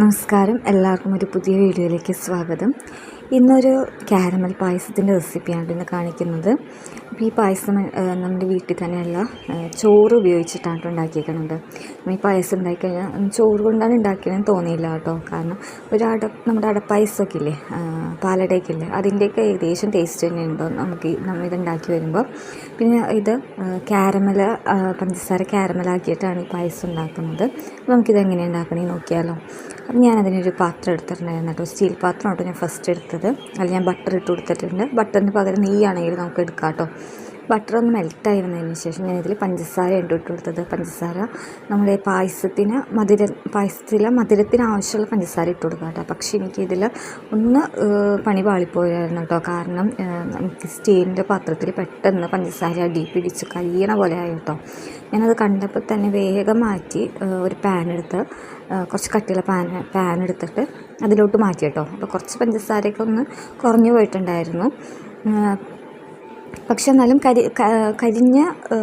നമസ്കാരം. എല്ലാവർക്കും ഒരു പുതിയ വീഡിയോയിലേക്ക് സ്വാഗതം. ഇന്നൊരു കാരമൽ പായസത്തിന്റെ റെസിപ്പിയാണ് ഇന്ന് കാണിക്കുന്നത്. അപ്പോൾ ഈ പായസം നമ്മുടെ വീട്ടിൽ തന്നെയുള്ള ചോറ് ഉപയോഗിച്ചിട്ടാണ് കേട്ടോ ഉണ്ടാക്കിയേക്കുന്നത് ഈ പായസം ഉണ്ടാക്കിക്കഴിഞ്ഞാൽ ചോറ് കൊണ്ടാണ് ഉണ്ടാക്കിയതെന്ന് തോന്നിയില്ല കേട്ടോ. കാരണം ഒരു അട നമ്മുടെ അടപ്പായസമൊക്കെ ഇല്ലേ ആഹ്, പാലടയൊക്കെ ഇല്ലേ അതിന്റെയൊക്കെ ഏകദേശം ടേസ്റ്റ് തന്നെ ഉണ്ടോ. നമുക്ക് നമ്മൾ ഇത് ഉണ്ടാക്കി വരുമ്പോൾ പിന്നെ ഇത് കാരമൽ പഞ്ചസാര കാരമലാക്കിയിട്ടാണ് ഈ പായസം ഉണ്ടാക്കുന്നത്. അപ്പോൾ നമുക്കിത് എങ്ങനെ ഉണ്ടാക്കണേ നോക്കിയാലോ. അപ്പം ഞാൻ അതിനൊരു പാത്രം എടുത്തിട്ടുണ്ടായിരുന്നു കേട്ടോ. സ്റ്റീൽ പാത്രം കേട്ടോ ഞാൻ ഫസ്റ്റ് എടുത്തത്. അതിൽ ഞാൻ ബട്ടർ ഇട്ട് കൊടുത്തിട്ടുണ്ട്. ബട്ടറിന് പകരം നെയ്യാണെങ്കിൽ നമുക്ക് എടുക്കാം കേട്ടോ. ബട്ടർ ഒന്ന് മെൽറ്റായി വന്നതിന് ശേഷം ഞാനിതിൽ പഞ്ചസാര ഇട്ട് കൊടുത്തത്. പഞ്ചസാര നമ്മുടെ പായസത്തിന് മധുര പായസത്തിലെ മധുരത്തിന് ആവശ്യമുള്ള പഞ്ചസാര ഇട്ട് കൊടുക്കാം കേട്ടോ. പക്ഷേ എനിക്കിതിൽ ഒന്ന് പണി പാളിപ്പോയായിരുന്നു കേട്ടോ. കാരണം നമുക്ക് സ്റ്റീലിന്റെ പാത്രത്തിൽ പെട്ടെന്ന് പഞ്ചസാര അടി പിടിച്ച് കഴിയണ പോലെ ആയി കേട്ടോ. ഞാനത് കണ്ടപ്പോൾ തന്നെ വേഗം മാറ്റി ഒരു പാൻ എടുത്ത് കുറച്ച് കട്ടിയുള്ള പാൻ പാൻ എടുത്തിട്ട് അതിലോട്ട് മാറ്റി കേട്ടോ. അപ്പോൾ കുറച്ച് പഞ്ചസാരയൊക്കെ ഒന്ന് കുറഞ്ഞു പോയിട്ടുണ്ടായിരുന്നു. പക്ഷെ എന്നാലും കരി കരിഞ്ഞ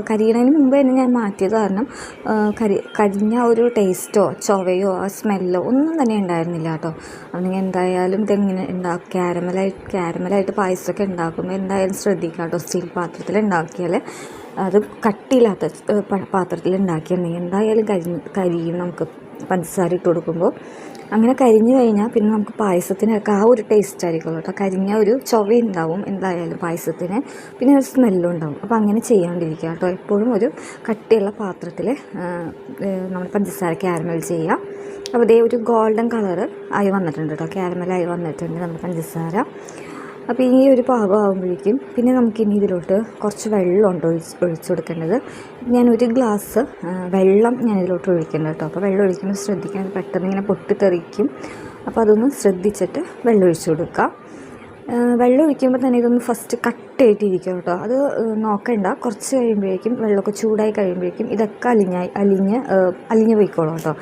കരിയണതിന് മുമ്പ് തന്നെ ഞാൻ മാറ്റിയത് കാരണം കരി കരിഞ്ഞ ഒരു ടേസ്റ്റോ ചൊവയോ ആ സ്മെല്ലോ ഒന്നും തന്നെ ഉണ്ടായിരുന്നില്ല കേട്ടോ. അല്ലെങ്കിൽ എന്തായാലും ഇതെങ്ങനെ ഉണ്ടാ ക്യാരമലായിട്ട് ക്യാരമലായിട്ട് പായസമൊക്കെ ഉണ്ടാക്കുമ്പോൾ എന്തായാലും ശ്രദ്ധിക്കാം കേട്ടോ. സ്റ്റീൽ പാത്രത്തിൽ ഉണ്ടാക്കിയാൽ അത് കട്ടിയില്ലാത്ത പാത്രത്തിൽ ഉണ്ടാക്കിയാൽ എന്തായാലും കരി കരിയും നമുക്ക്. പഞ്ചസാര ഇട്ട് കൊടുക്കുമ്പോൾ അങ്ങനെ കരിഞ്ഞു കഴിഞ്ഞാൽ പിന്നെ നമുക്ക് പായസത്തിനൊക്കെ ആ ഒരു ടേസ്റ്റ് ആയിരിക്കും കേട്ടോ കരിഞ്ഞ ഒരു ചൊവ ഉണ്ടാവും എന്തായാലും പായസത്തിന്. പിന്നെ ഒരു സ്മെല്ലും ഉണ്ടാവും. അപ്പോൾ അങ്ങനെ ചെയ്യാണ്ടിരിക്കുക കേട്ടോ. എപ്പോഴും ഒരു കട്ടിയുള്ള പാത്രത്തിൽ നമ്മൾ പഞ്ചസാര ക്യാരമൽ ചെയ്യാം അപ്പോൾ ഇതേ ഒരു ഗോൾഡൻ കളർ ആയി വന്നിട്ടുണ്ട് കേട്ടോ. ക്യാരമലായി വന്നിട്ടുണ്ട് നമ്മൾ പഞ്ചസാര. അപ്പോൾ ഈ ഒരു പാകം ആകുമ്പോഴേക്കും പിന്നെ നമുക്കിനി ഇതിലോട്ട് കുറച്ച് വെള്ളമുണ്ട് ഒഴിച്ച് ഒഴിച്ചു കൊടുക്കേണ്ടത്. ഞാൻ ഒരു ഗ്ലാസ് വെള്ളം ഞാൻ ഇതിലോട്ട് ഒഴിക്കുന്നുണ്ട് കേട്ടോ. അപ്പോൾ വെള്ളം ഒഴിക്കുമ്പോൾ ശ്രദ്ധിക്കാൻ പെട്ടെന്ന് ഇങ്ങനെ പൊട്ടിത്തെറിക്കും. അപ്പോൾ അതൊന്ന് ശ്രദ്ധിച്ചിട്ട് വെള്ളം ഒഴിച്ചു കൊടുക്കുക വെള്ളം ഒഴിക്കുമ്പോൾ തന്നെ ഇതൊന്ന് ഫസ്റ്റ് കട്ട് ആയിട്ടിരിക്കും കേട്ടോ. അത് നോക്കണ്ട. കുറച്ച് കഴിയുമ്പോഴേക്കും വെള്ളമൊക്കെ ചൂടായി കഴിയുമ്പോഴേക്കും ഇതൊക്കെ അലിഞ്ഞായി അലിഞ്ഞ് അലിഞ്ഞ് പോയിക്കോളും കേട്ടോ.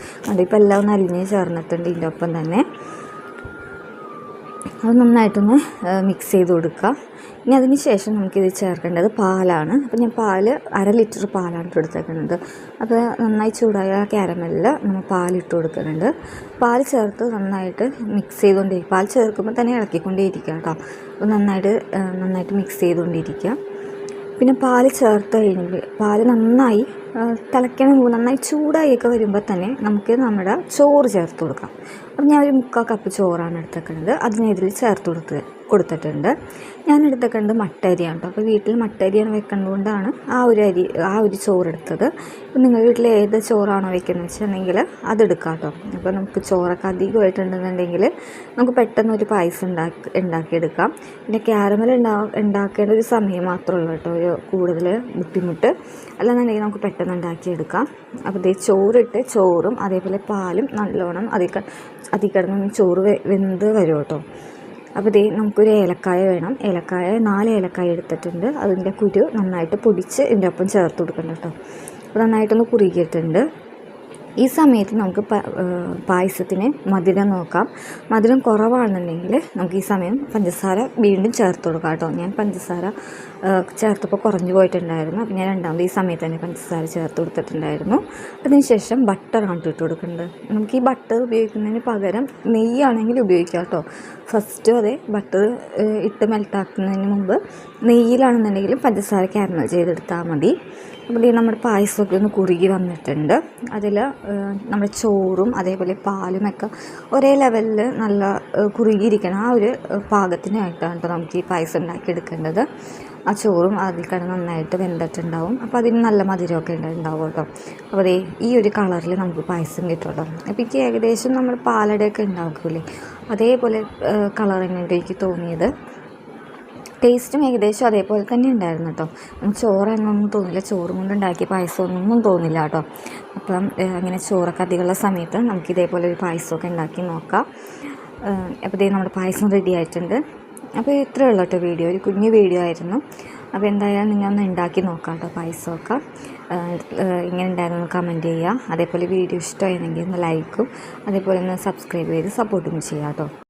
ഇപ്പോൾ എല്ലാം ഒന്ന് അലിഞ്ഞ് ചേർന്നിട്ടുണ്ട് ഇതിന്റെ ഒപ്പം തന്നെ. അത് നന്നായിട്ടൊന്ന് മിക്സ് ചെയ്ത് കൊടുക്കുക. ഇനി അതിന് ശേഷം നമുക്കിത് ചേർക്കേണ്ടത് പാലാണ്. അപ്പോൾ ഞാൻ പാൽ അര ലിറ്റർ പാലാണ് ഇട്ട് കൊടുത്തേക്കുന്നത്. അപ്പോൾ നന്നായി ചൂടായ ക്യാരമലിൽ നമ്മൾ പാലിട്ട് കൊടുക്കുന്നുണ്ട്. പാൽ ചേർത്ത് നന്നായിട്ട് മിക്സ് ചെയ്തുകൊണ്ടിരിക്കുക പാൽ ചേർക്കുമ്പോൾ തന്നെ ഇളക്കിക്കൊണ്ടേയിരിക്കുക കേട്ടോ. അപ്പോൾ നന്നായിട്ട് നന്നായിട്ട് മിക്സ് ചെയ്തുകൊണ്ടിരിക്കുക പിന്നെ പാൽ ചേർത്ത് കഴിയുമ്പോൾ പാൽ നന്നായി തിളയ്ക്കണ നന്നായി ചൂടായിയൊക്കെ വരുമ്പോൾ തന്നെ നമുക്ക് നമ്മുടെ ചോറ് ചേർത്ത് കൊടുക്കാം. അപ്പം ഞാൻ ഒരു മുക്കാൽ കപ്പ് ചോറാണ് എടുത്തേക്കുന്നത് അതിന് ഇതിൽ ചേർത്ത് കൊടുത്ത് കൊടുത്തിട്ടുണ്ട്. ഞാൻ എടുത്തേക്കുന്നത് മട്ട അരിയാണ് കേട്ടോ അപ്പോൾ വീട്ടിൽ മട്ട അരിയാണ് വെക്കുന്നതുകൊണ്ടാണ് ആ ഒരു അരി ആ ഒരു ചോറ് എടുത്തത്. അപ്പം നിങ്ങൾ വീട്ടിൽ ഏത് ചോറാണോ വെക്കുന്നത് വെച്ചിട്ടുണ്ടെങ്കിൽ അതെടുക്കാം കേട്ടോ അപ്പോൾ നമുക്ക് ചോറൊക്കെ അധികമായിട്ടുണ്ടെന്നുണ്ടെങ്കിൽ നമുക്ക് പെട്ടെന്ന് ഒരു പായസം ഉണ്ടാക്കി ഉണ്ടാക്കിയെടുക്കാം. പിന്നെ ക്യാരമൽ ഉണ്ടാ ഉണ്ടാക്കേണ്ട ഒരു സമയം മാത്രമേ ഉള്ളൂ കേട്ടോ ഒരു കൂടുതൽ ബുദ്ധിമുട്ട്. അല്ലാന്നുണ്ടെങ്കിൽ നമുക്ക് പെട്ടെന്ന് ഉണ്ടാക്കിയെടുക്കാം അപ്പോൾ ഇതേ ചോറിട്ട് ചോറും അതേപോലെ പാലും നല്ലോണം അതിൽ അതിൽ കിടന്ന് ചോറ് വെന്ത് വരും കേട്ടോ. അപ്പോൾ ഇതേ നമുക്കൊരു ഏലക്കായ വേണം. ഏലക്കായ നാല് ഏലക്കായ എടുത്തിട്ടുണ്ട്. അതിന്റെ കുരു നന്നായിട്ട് പൊടിച്ച് ഇതിന്റെ ഒപ്പം ചേർത്ത് കൊടുക്കണം കേട്ടോ. അപ്പോൾ നന്നായിട്ടൊന്ന് കുറുകിയിട്ടുണ്ട്. ഈ സമയത്ത് നമുക്ക് പായസത്തിന് മധുരം നോക്കാം. മധുരം കുറവാണെന്നുണ്ടെങ്കിൽ നമുക്ക് ഈ സമയം പഞ്ചസാര വീണ്ടും ചേർത്ത് കൊടുക്കാം കേട്ടോ. ഞാൻ പഞ്ചസാര ചേർത്തപ്പോൾ കുറഞ്ഞു പോയിട്ടുണ്ടായിരുന്നു. അപ്പം ഞാൻ രണ്ടാമത് ഈ സമയത്ത് തന്നെ പഞ്ചസാര ചേർത്ത് കൊടുത്തിട്ടുണ്ടായിരുന്നു. അതിനുശേഷം ബട്ടറാണ് ഇട്ട് കൊടുക്കേണ്ടത്. നമുക്ക് ഈ ബട്ടർ ഉപയോഗിക്കുന്നതിന് പകരം നെയ്യാണെങ്കിൽ ഉപയോഗിക്കാം കേട്ടോ. ഫസ്റ്റ് അതെ ബട്ടർ ഇട്ട് മെൽട്ടാക്കുന്നതിന് മുമ്പ് നെയ്യിലാണെന്നുണ്ടെങ്കിലും പഞ്ചസാര ക്യാരമൽ ചെയ്തെടുത്താൽ മതി. അപ്പോൾ നമ്മുടെ പായസമൊക്കെ ഒന്ന് കുറുകി വന്നിട്ടുണ്ട്. അതിൽ നമ്മുടെ ചോറും അതേപോലെ പാലുമൊക്കെ ഒരേ ലെവലിൽ നല്ല കുറുകിയിരിക്കണം ആ ഒരു പാകത്തിനായിട്ടാണ് കേട്ടോ നമുക്ക് ഈ പായസം ഉണ്ടാക്കിയെടുക്കേണ്ടത് ആ ചോറും അതിൽ കിടന്ന് നന്നായിട്ട് വെന്തിട്ടുണ്ടാവും. അപ്പോൾ അതിന് നല്ല മധുരമൊക്കെ ഉണ്ടാവും കേട്ടോ. അപ്പോൾ അതേ ഈ ഒരു കളറിൽ നമുക്ക് പായസം കിട്ടും കേട്ടോ അപ്പോൾ എനിക്ക് ഏകദേശം നമ്മൾ പാലടയൊക്കെ ഉണ്ടാക്കൂലേ? അതേപോലെ തന്നെയാണ് എനിക്ക് തോന്നിയത്? ടേസ്റ്റും ഏകദേശം അതേപോലെ തന്നെ ഉണ്ടായിരുന്നു കേട്ടോ. ചോറെന്നൊന്നും തോന്നില്ല ചോറും കൊണ്ട് ഉണ്ടാക്കിയ പായസമൊന്നും തോന്നില്ല കേട്ടോ. അപ്പം അങ്ങനെ ചോറൊക്കെ അധികമുള്ള സമയത്ത് നമുക്ക് ഇതേപോലെ ഒരു പായസമൊക്കെ ഉണ്ടാക്കി നോക്കാം. അപ്പോൾ ഇതേ നമ്മുടെ പായസം റെഡി ആയിട്ടുണ്ട്. അപ്പോൾ ഇത്രയേ ഉള്ളൂ കേട്ടോ വീഡിയോ. ഒരു കുഞ്ഞു വീഡിയോ ആയിരുന്നു. അപ്പോൾ എന്തായാലും നിങ്ങൾ ഒന്ന് ഉണ്ടാക്കി നോക്കാം കേട്ടോ പായസമൊക്കെ. ഇങ്ങനെ ഉണ്ടായിരുന്നു കമന്റ് ചെയ്യുക. അതേപോലെ വീഡിയോ ഇഷ്ടമായിരുന്നെങ്കിൽ ഒന്ന് ലൈക്കും അതേപോലെ ഒന്ന് സബ്സ്ക്രൈബ് ചെയ്ത് സപ്പോർട്ടും ചെയ്യാം കേട്ടോ.